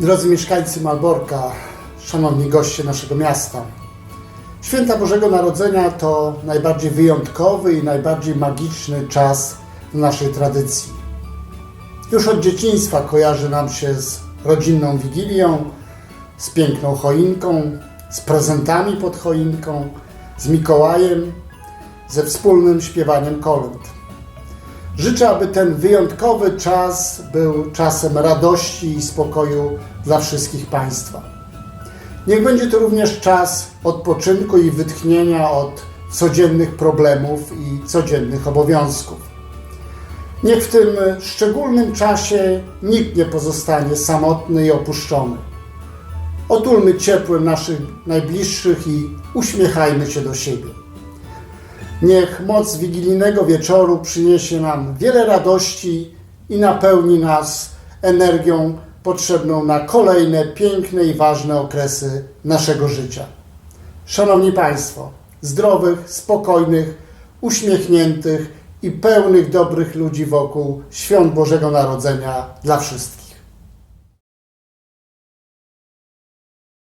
Drodzy mieszkańcy Malborka, szanowni goście naszego miasta. Święta Bożego Narodzenia to najbardziej wyjątkowy i najbardziej magiczny czas w naszej tradycji. Już od dzieciństwa kojarzy nam się z rodzinną wigilią, z piękną choinką, z prezentami pod choinką, z Mikołajem, ze wspólnym śpiewaniem kolęd. Życzę, aby ten wyjątkowy czas był czasem radości i spokoju dla wszystkich Państwa. Niech będzie to również czas odpoczynku i wytchnienia od codziennych problemów i codziennych obowiązków. Niech w tym szczególnym czasie nikt nie pozostanie samotny i opuszczony. Otulmy ciepłem naszych najbliższych i uśmiechajmy się do siebie. Niech moc wigilijnego wieczoru przyniesie nam wiele radości i napełni nas energią potrzebną na kolejne piękne i ważne okresy naszego życia. Szanowni Państwo, zdrowych, spokojnych, uśmiechniętych i pełnych dobrych ludzi wokół świąt Bożego Narodzenia dla wszystkich.